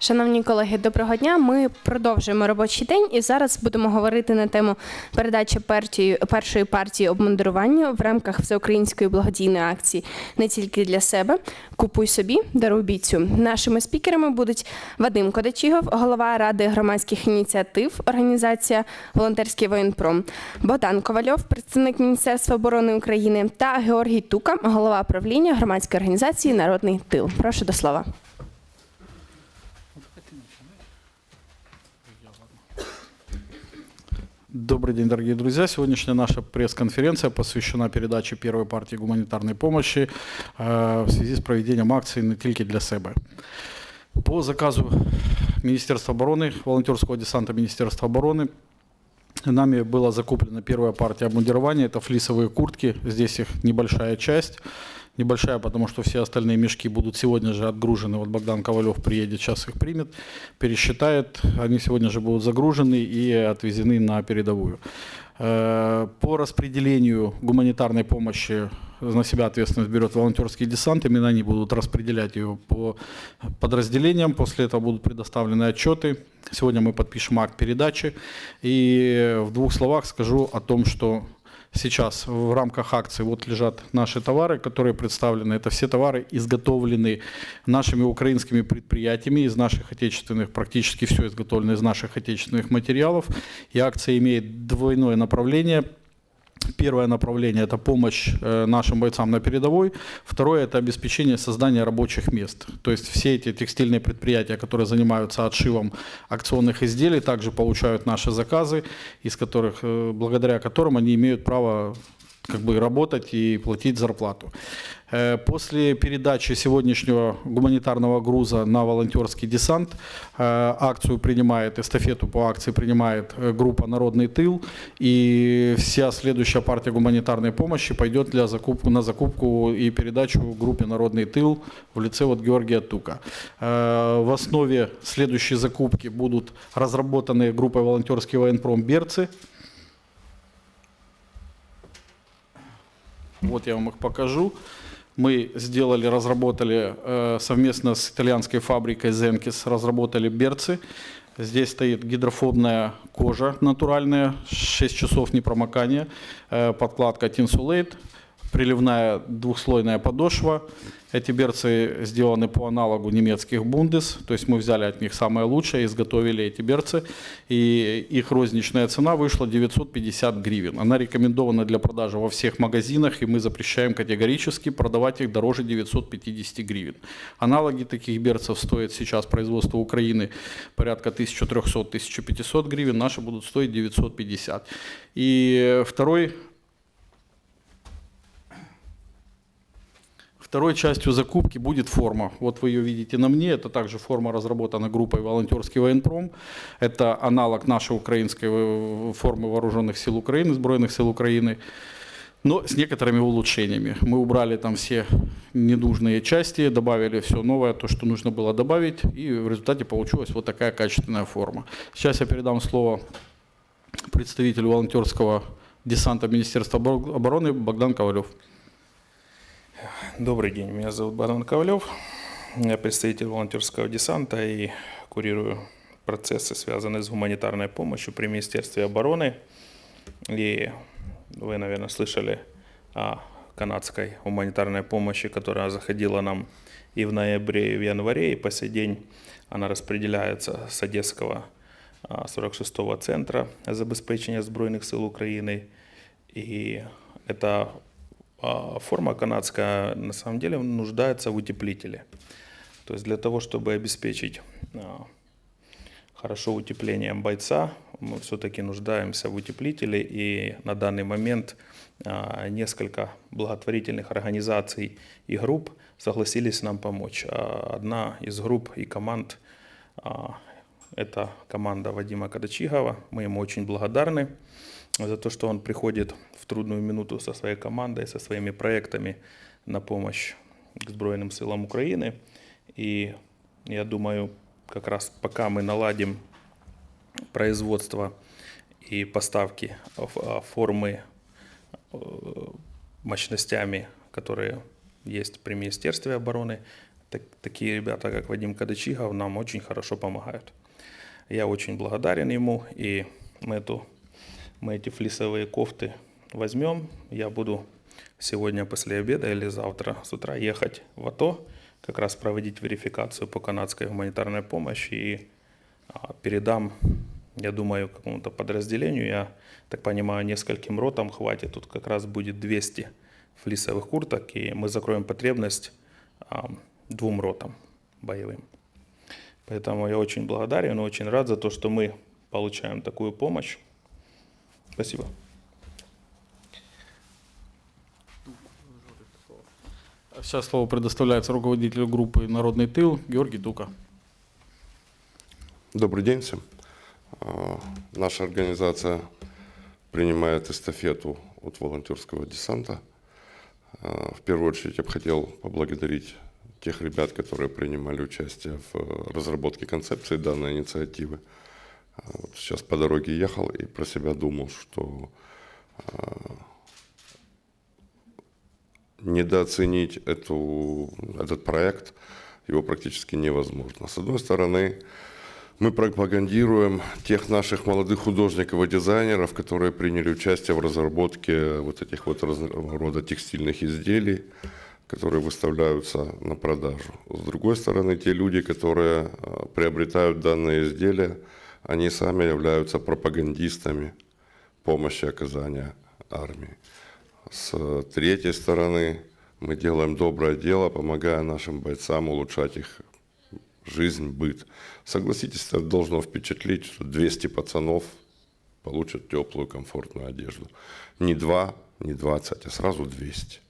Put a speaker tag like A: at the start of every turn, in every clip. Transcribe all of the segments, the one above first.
A: Шановні колеги, доброго дня. Ми продовжуємо робочий день і зараз будемо говорити на тему передачі першої партії обмундирування в рамках всеукраїнської благодійної акції не тільки для себе. Купуй собі, даруй бійцю. Нашими спікерами будуть Вадим Кодачігов, голова ради громадських ініціатив, організація Волонтерський воєнпром, Богдан Ковальов, представник Міністерства оборони України, та Георгій Тука, голова правління громадської організації Народний тил. Прошу до слова.
B: Добрый день, дорогие друзья. Сегодняшняя наша пресс-конференция посвящена передаче первой партии гуманитарной помощи э, в связи с проведением акции «Не тільки для себе». По заказу Министерства обороны, волонтерского десанта Министерства обороны, нами была закуплена первая партия обмундирования. Это флисовые куртки. Здесь их небольшая часть. Небольшая, потому что все остальные мешки будут сегодня же отгружены. Вот Богдан Ковалев приедет, сейчас их примет, пересчитает. Они сегодня же будут загружены и отвезены на передовую. Э, По распределению гуманитарной помощи на себя ответственность берет волонтерский десант. Именно они будут распределять ее по подразделениям. После этого будут предоставлены отчеты. Сегодня мы подпишем акт передачи. И в двух словах скажу о том, что сейчас в рамках акции вот лежат наши товары, которые представлены. Это все товары изготовлены нашими украинскими предприятиями из наших отечественных, практически все изготовлено из наших отечественных материалов. И акция имеет двойное направление. Первое направление – это помощь э, нашим бойцам на передовой. Второе – это обеспечение создания рабочих мест. То есть все эти текстильные предприятия, которые занимаются отшивом акционных изделий, также получают наши заказы, из которых, э, благодаря которым они имеют право как бы работать и платить зарплату. Э, После передачи сегодняшнего гуманитарного груза на волонтерский десант э, акцию принимает, эстафету по акции принимает э, группа «Народный тыл», и вся следующая партия гуманитарной помощи пойдет для закупку, на закупку и передачу группе «Народный тыл» в лице вот Георгия Тука. В основе следующей закупки будут разработаны группой «Волонтерский военпром» берцы, Вот я вам их покажу. Мы сделали, разработали э, совместно с итальянской фабрикой Зенкис, разработали берцы. Здесь стоит гидрофобная кожа натуральная, 6 часов непромокания, э, подкладка Tinsulate, приливная двухслойная подошва. Эти берцы сделаны по аналогу немецких Бундес, то есть мы взяли от них самое лучшее, изготовили эти берцы, и их розничная цена вышла 950 гривен. Она рекомендована для продажи во всех магазинах, и мы запрещаем категорически продавать их дороже 950 гривен. Аналоги таких берцев стоят сейчас производство Украины порядка 1300-1500 гривен, наши будут стоить 950. И второй Второй частью закупки будет форма. Вот вы ее видите на мне. Это также форма разработана группой «Волонтерский военпром». Это аналог нашей украинской э, формы вооруженных сил Украины, сбройных сил Украины, но с некоторыми улучшениями. Мы убрали там все ненужные части, добавили все новое, то, что нужно было добавить, и в результате получилась вот такая качественная форма. Сейчас я передам слово представителю волонтерского десанта Министерства обор- обороны Богдан Ковалев.
C: Добрый день, меня зовут Богдан Ковалев. Я представитель волонтерского десанта и курирую процессы, связанные с гуманитарной помощью при Министерстве обороны. И вы, наверное, слышали о канадской гуманитарной помощи, которая заходила нам и в ноябре, и в январе, и по сей день она распределяется с Одесского а, 46-го центра забезпечения Збройных сил Украины. И эта а, форма канадская на самом деле нуждается в утеплителе. То есть для того, чтобы обеспечить а, хорошо утеплением бойца, мы все-таки нуждаемся в утеплителе. И на данный момент а, несколько благотворительных организаций и групп согласились нам помочь. А, Одна из групп и команд а, это команда Вадима Кадачигова. Мы ему очень благодарны за то, что он приходит трудную минуту со своей командой, со своими проектами на помощь к Сбройным силам Украины. И я думаю, как раз пока мы наладим производство и поставки а, формы э, мощностями, которые есть при Министерстве обороны, так- такие ребята, как Вадим Кадычихов, нам очень хорошо помогают. Я очень благодарен ему, и мы, эту, мы эти флисовые кофты возьмем. Я буду сегодня после обеда или завтра с утра ехать в АТО, как раз проводить верификацию по канадской гуманитарной помощи и а, передам, я думаю, какому-то подразделению, я так понимаю, нескольким ротам хватит, тут как раз будет 200 флисовых курток, и мы закроем потребность а, двум ротам боевым. Поэтому я очень благодарен и очень рад за то, что мы получаем такую помощь. Спасибо.
B: Сейчас слово предоставляется руководителю группы «Народный тыл» Георгий Дука.
D: Добрый день всем. А, Наша организация принимает эстафету от волонтерского десанта. А, В первую очередь я бы хотел поблагодарить тех ребят, которые принимали участие в э, разработке концепции данной инициативы. А, Сейчас по дороге ехал и про себя думал, что недооценить эту, этот проект его практически невозможно. С одной стороны, мы пропагандируем тех наших молодых художников и дизайнеров, которые приняли участие в разработке вот этих вот рода текстильных изделий, которые выставляются на продажу. С другой стороны, те люди, которые э, приобретают данные изделия, они сами являются пропагандистами помощи оказания армии. С третьей стороны, мы делаем доброе дело, помогая нашим бойцам улучшать их жизнь, быт. Согласитесь, это должно впечатлить, что 200 пацанов получат теплую, комфортную одежду. Не 2, не 20, а сразу 200.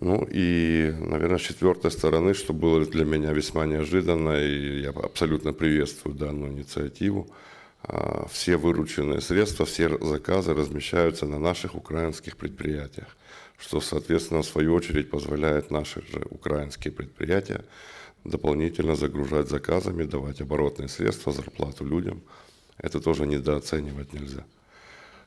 D: Ну и, наверное, с четвертой стороны, что было для меня весьма неожиданно, и я абсолютно приветствую данную инициативу, все вырученные средства, все заказы размещаются на наших украинских предприятиях, что, соответственно, в свою очередь позволяет наши же украинские предприятия дополнительно загружать заказами, давать оборотные средства, зарплату людям. Это тоже недооценивать нельзя.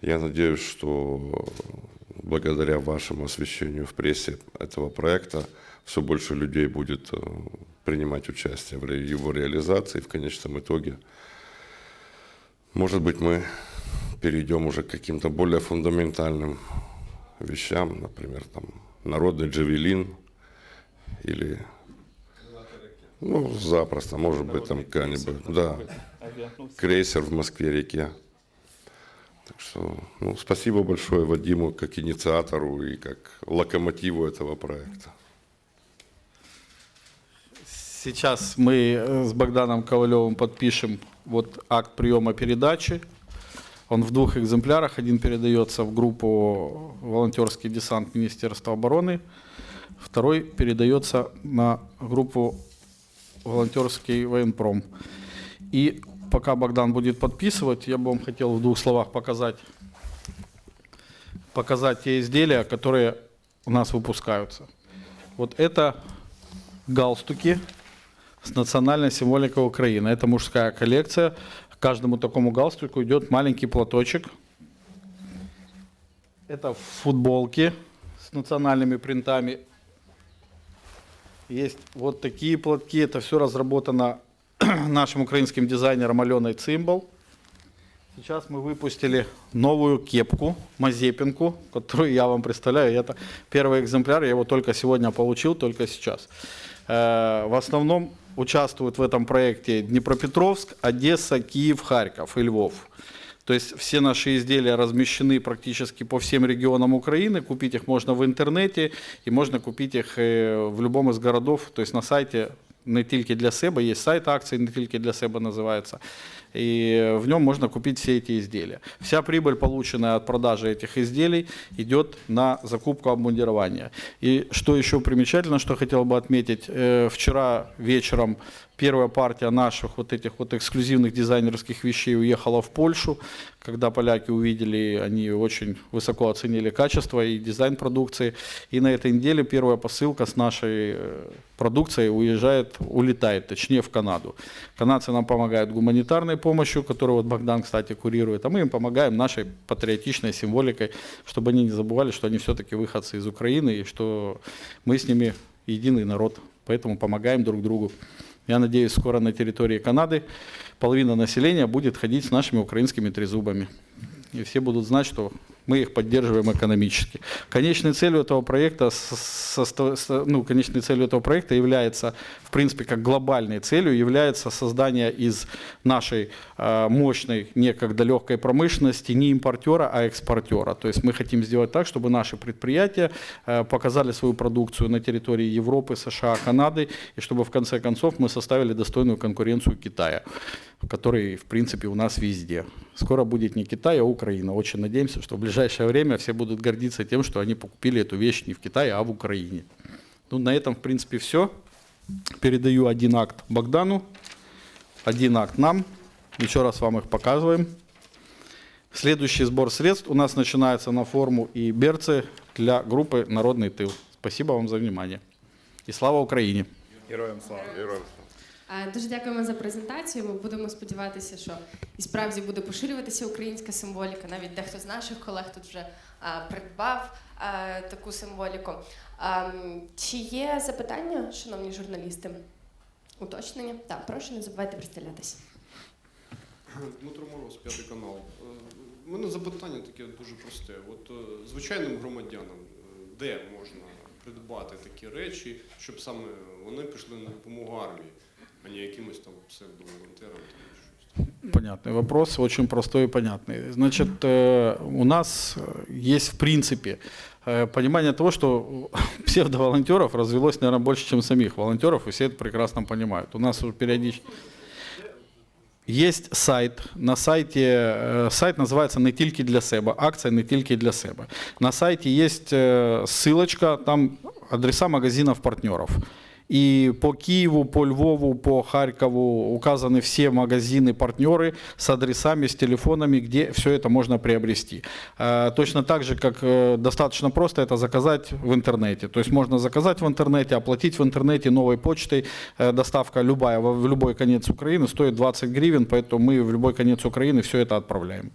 D: Я надеюсь, что благодаря вашему освещению в прессе этого проекта все больше людей будет э, принимать участие в его реализации. В конечном итоге, может быть, мы перейдем уже к каким-то более фундаментальным вещам, например, там, народный джавелин или ну, запросто, может быть, там какая-нибудь, да, крейсер в Москве-реке. Так что, ну, спасибо большое Вадиму как инициатору и как локомотиву этого проекта.
B: Сейчас мы э, с Богданом Ковалевым подпишем вот акт приема передачи. Он в двух экземплярах. Один передается в группу «Волонтерский десант Министерства обороны», второй передается на группу «Волонтерский военпром». И пока Богдан будет подписывать, я бы вам хотел в двух словах показать, показать те изделия, которые у нас выпускаются. Вот это галстуки с национальной символикой Украины. Это мужская коллекция. К каждому такому галстуку идет маленький платочек. Это футболки с национальными принтами. Есть вот такие платки. Это все разработано нашим украинским дизайнером Аленой Цимбал. Сейчас мы выпустили новую кепку, мазепинку, которую я вам представляю. Это первый экземпляр, я его только сегодня получил, только сейчас. Э, В основном участвуют в этом проекте Днепропетровск, Одесса, Киев, Харьков и Львов. То есть все наши изделия размещены практически по всем регионам Украины. Купить их можно в интернете и можно купить их э, в любом из городов, то есть на сайте не тільки для себе, є сайт акцій не тільки для себе називається. И в нем можно купить все эти изделия. Вся прибыль, полученная от продажи этих изделий, идет на закупку обмундирования. И что еще примечательно, что хотел бы отметить, э, вчера вечером первая партия наших вот этих вот эксклюзивных дизайнерских вещей уехала в Польшу. Когда поляки увидели, они очень высоко оценили качество и дизайн продукции. И на этой неделе первая посылка с нашей э, продукцией уезжает, улетает, точнее в Канаду. Канадцы нам помогают гуманитарной помощью, которую вот Богдан, кстати, курирует, а мы им помогаем нашей патриотичной символикой, чтобы они не забывали, что они все-таки выходцы из Украины и что мы с ними единый народ поэтому помогаем друг другу. Я надеюсь, скоро на территории Канады половина населения будет ходить с нашими украинскими трезубами. И все будут знать, что мы их поддерживаем экономически. Конечной целью этого проекта, ну, конечной целью этого проекта является, в принципе, как глобальной целью, является создание из нашей э, мощной, некогда легкой промышленности не импортера, а экспортера. То есть мы хотим сделать так, чтобы наши предприятия э, показали свою продукцию на территории Европы, США, Канады, и чтобы в конце концов мы составили достойную конкуренцию Китая, который, в принципе, у нас везде. Скоро будет не Китай, а Украина. Очень надеемся, что в ближайшее время все будут гордиться тем, что они покупили эту вещь не в Китае, а в Украине. Ну, на этом, в принципе, все. Передаю один акт Богдану, один акт нам. Еще раз вам их показываем. Следующий сбор средств у нас начинается на форму и берцы для группы «Народный тыл». Спасибо вам за внимание. И слава Украине!
C: Героям слава.
A: Е, Дуже дякуємо за презентацію. Ми будемо сподіватися, що і справді буде поширюватися українська символіка. Навіть дехто з наших колег тут вже а, придбав а, таку символіку. А, чи є запитання, шановні журналісти? Уточнення? Так, прошу, не забувайте представлятися.
E: Дмитро Мороз, п'ятий канал. Е, У мене запитання таке дуже просте. От е, звичайним громадянам, е, де можна придбати такі речі, щоб саме вони пішли на допомогу армії, а не якимось там щось.
B: Понятный вопрос, очень простой и понятный. Значит, э, у нас э, есть в принципе э, понимание того, что псевдоволонтеров развелось, наверное, больше, чем самих волонтеров, и все это прекрасно понимают. У нас уже периодически... Есть сайт. На сайте сайт называется «Не тільки для себе». Акция «Не тільки для себе». На сайте есть ссылочка, там адреса магазинов-партнеров. И по Киеву, по Львову, по Харькову указаны все магазины-партнеры с адресами, с телефонами, где все это можно приобрести. Э, Точно так же, как э, достаточно просто это заказать в интернете. То есть можно заказать в интернете, оплатить в интернете новой почтой. Э, Доставка любая в любой конец Украины стоит 20 гривен, поэтому мы в любой конец Украины все это отправляем.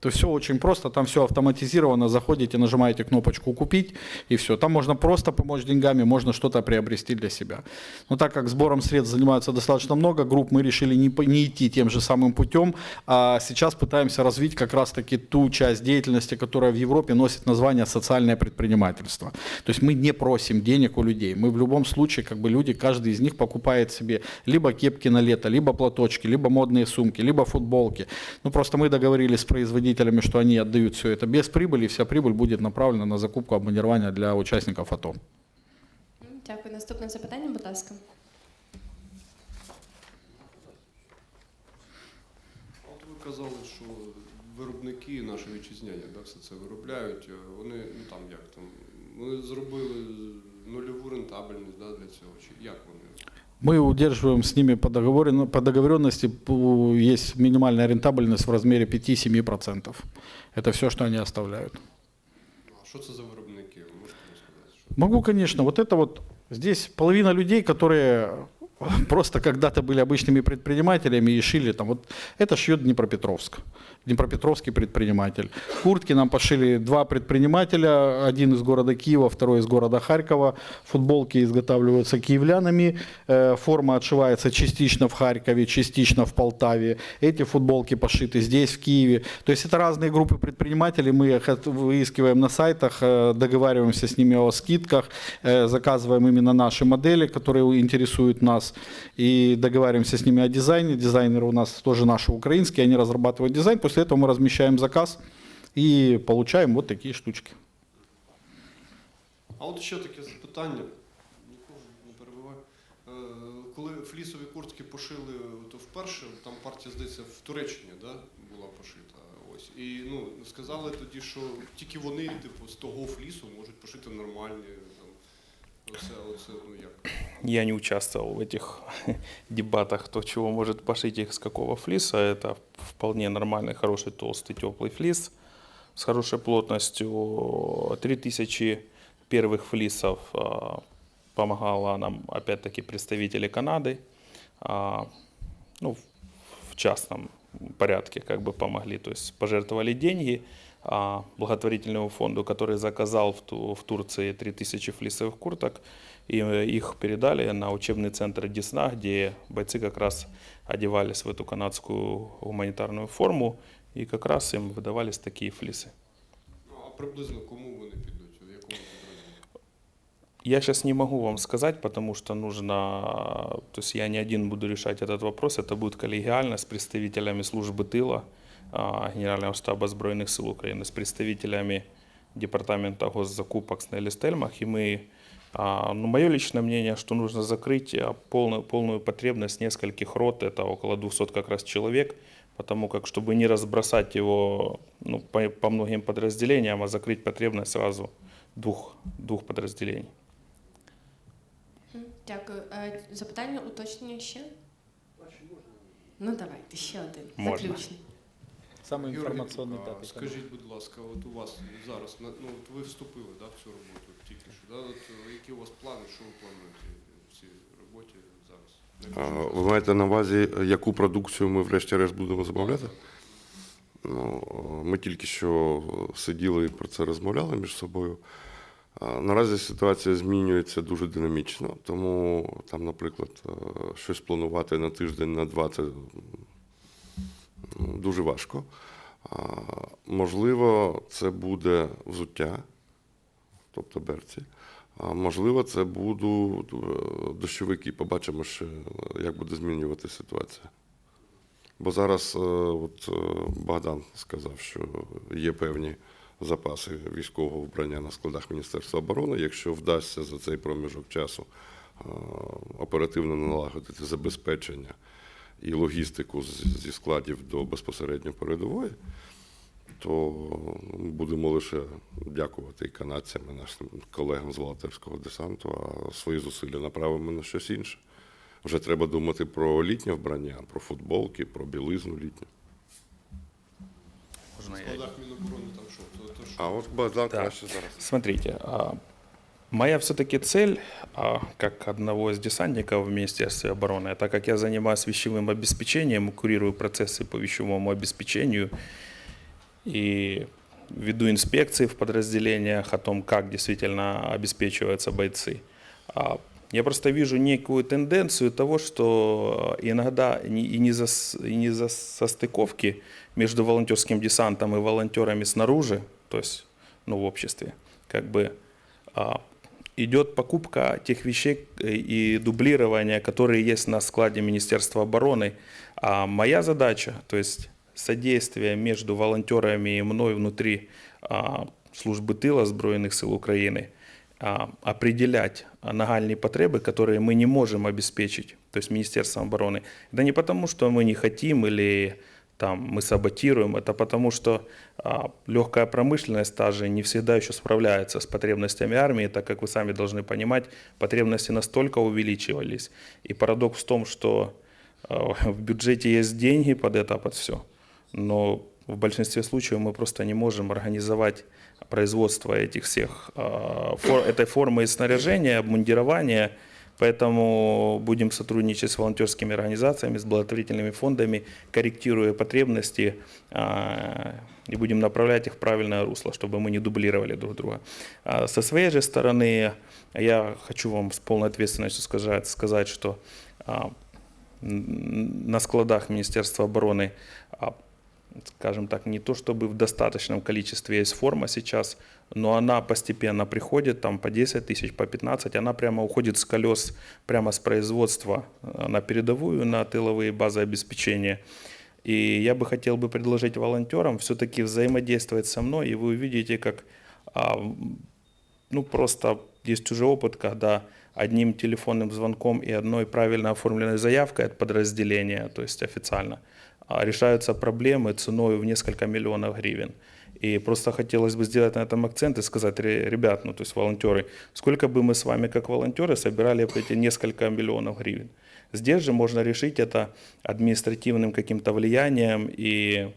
B: То все очень просто, там все автоматизировано, заходите, нажимаете кнопочку «Купить» и все. Там можно просто помочь деньгами, можно что-то приобрести для себя. Но так как сбором средств занимаются достаточно много групп, мы решили не, не идти тем же самым путем, а сейчас пытаемся развить как раз-таки ту часть деятельности, которая в Европе носит название «социальное предпринимательство». То есть мы не просим денег у людей, мы в любом случае, как бы люди, каждый из них покупает себе либо кепки на лето, либо платочки, либо модные сумки, либо футболки. Ну просто мы договорились с производителями, что они отдают все это без прибыли, и вся прибыль будет направлена на закупку обмундирования для участников АТО.
A: М, Дякую. Наступне запитання, будь ласка.
E: А От ви казали, що виробники наші вітчизняні да, все це виробляють. е, Вони ну там як там вони зробили нульову рентабельність да, для цього. Чи як вони?
B: Мы удерживаем с ними по, договорен- по договоренности, есть минимальная рентабельность в размере 5-7%. Это все, что они оставляют.
E: А що це за виробники? Можете?
B: Могу, конечно. Вот это вот здесь половина людей, которые просто когда-то были обычными предпринимателями и шили там. Вот это шьет Днепропетровск. Днепропетровский предприниматель. Куртки нам пошили два предпринимателя, один из города Киева, второй из города Харькова. Футболки изготавливаются киевлянами, э, форма отшивается частично в Харькове, частично в Полтаве. Эти футболки пошиты здесь, в Киеве. То есть это разные группы предпринимателей, мы их выискиваем на сайтах, э, договариваемся с ними о скидках, э, заказываем именно наши модели, которые интересуют нас, и договариваемся с ними о дизайне. Дизайнеры у нас тоже наши украинские, они разрабатывают дизайн, после этого мы размещаем заказ и получаем вот такие штучки.
E: А от ще таке запитання. Нікого не перебиваю. Е, Коли флісові куртки пошили то вперше, там партія, здається, в Туреччині да, була пошита. Ось. І ну, сказали тоді, що тільки вони, типу, з того флісу можуть пошити нормальні. Там, оце, оце, ну як.
C: Я не участвовал в этих дебатах, кто чего может пошить их с какого флиса. Это вполне нормальный, хороший, толстый, теплый флис с хорошей плотностью. 3000 первых флисов а, помогала нам, опять-таки, представители Канады. А, ну, в частном порядке как бы помогли, то есть пожертвовали деньги а, благотворительному фонду, который заказал в, Ту- в Турции 3000 флисовых курток, и э, их передали на учебный центр Десна, где бойцы как раз одевались в эту канадскую гуманитарную форму, и как раз им выдавались такие флисы.
E: Ну, а приблизно кому вони підуть? В якому підрозділі?
C: Я сейчас не могу вам сказать, потому что нужно, то есть я не один буду решать этот вопрос, это будет коллегиально с представителями службы тыла а, Генерального штаба Збройных сил Украины, с представителями Департамента госзакупок с Нелли Стельмах, и мы, а, ну, мое личное мнение, что нужно закрыть а, полную, полную потребность нескольких рот, это около 200 как раз человек, потому как, чтобы не разбросать его ну, по, по многим подразделениям, а закрыть потребность сразу двух, двух подразделений.
A: Дякую. Е, Запитання, уточнення ще? Ну давайте, ще один.
C: Можна.
A: Заключний.
F: Саме
E: Юрій,
F: інформаційний
E: а,
F: етап.
E: Скажіть, будь ласка, от у вас зараз, на- ну от ви вступили да, в цю роботу Тільки що. Да? От, е, які у вас плани, що ви плануєте в цій роботі зараз?
D: А, Ви маєте на увазі, яку продукцію ми врешті-решт будемо замовляти? Ну, ми тільки що сиділи і про це розмовляли між собою. Наразі ситуація змінюється дуже динамічно, тому там, наприклад, е, щось планувати на тиждень, на два це дуже важко. Можливо, це буде взуття, тобто берці. А можливо, це будуть е, дощовики. Побачимо ще, як буде змінюватися ситуація. Бо зараз, е, от е, Богдан сказав, що є певні запаси військового вбрання на складах Міністерства оборони. Якщо вдасться за цей проміжок часу оперативно налагодити забезпечення і логістику зі складів до безпосередньо передової, то ми будемо лише дякувати і канадцям, і нашим колегам з волонтерського десанту, а свої зусилля направимо на щось інше. Вже треба думати про літнє вбрання, про футболки, про білизну літню.
C: Можно
E: В
C: я
E: складах Міноборони там що? То, то що?
D: А от Богдан
C: Так.
D: краще зараз.
C: Смотрите, а, моя все-таки цель, а, как одного из десантников в Министерстве обороны, так как я занимаюсь вещевым обеспечением, и курирую процессы по вещевому обеспечению и веду инспекции в подразделениях о том, как действительно обеспечиваются бойцы. А, Я просто вижу некую тенденцию того, что иногда не- и не за, и не за состыковки между волонтерским десантом и волонтерами снаружи, то есть ну, в обществе, как бы а, идет покупка тех вещей э, и дублирование, которые есть на складе Министерства обороны. А моя задача, то есть содействие между волонтерами и мной внутри а, службы тыла Збройных сил Украины, а, определять а, нагальные потребы, которые мы не можем обеспечить, то есть Министерством обороны. Это не потому, что мы не хотим или там, мы саботируем, это потому, что а, легкая промышленность та же не всегда еще справляется с потребностями армии, так как вы сами должны понимать, потребности настолько увеличивались. И парадокс в том, что а, в бюджете есть деньги под это, под все, но в большинстве случаев мы просто не можем организовать производство этих всех, а, этой формы снаряжения, обмундирования, Поэтому будем сотрудничать с волонтерскими организациями, с благотворительными фондами, корректируя потребности а, и будем направлять их в правильное русло, чтобы мы не дублировали друг друга. А Со своей же стороны я хочу вам с полной ответственностью сказать, сказать что на складах Министерства обороны скажем так, не то чтобы в достаточном количестве есть форма сейчас, но она постепенно приходит, там по 10 тысяч, по 15, она прямо уходит с колес, прямо с производства э, на передовую, на тыловые базы обеспечения. И я бы хотел бы предложить волонтерам все-таки взаимодействовать со мной, и вы увидите, как а, ну, просто есть уже опыт, когда одним телефонным звонком и одной правильно оформленной заявкой от подразделения, то есть официально, решаются проблемы ценой в несколько миллионов гривен. И просто хотелось бы сделать на этом акцент и сказать, «Ре- ребят, ну то есть волонтеры, сколько бы мы с вами как волонтеры собирали бы эти несколько миллионов гривен. Здесь же можно решить это административным каким-то влиянием и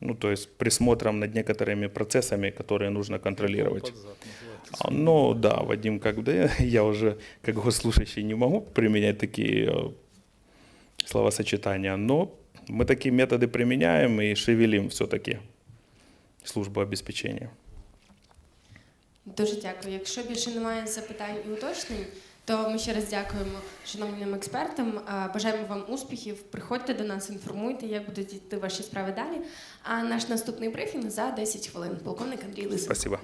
C: ну, то есть присмотром над некоторыми процессами, которые нужно контролировать. А, Ну да, Вадим, как бы я уже как госслужащий не могу применять такие э, словосочетания, но мы такие методы применяем и шевелим все-таки службу обеспечения.
A: Дуже дякую. Якщо більше немає запитань і уточнень, То ми ще раз дякуємо шановним експертам. Бажаємо вам успіхів. Приходьте до нас, інформуйте, як будуть йти ваші справи далі. А наш наступний брифінг за 10 хвилин. Полковник Андрій Лисенко.
C: Спасибо.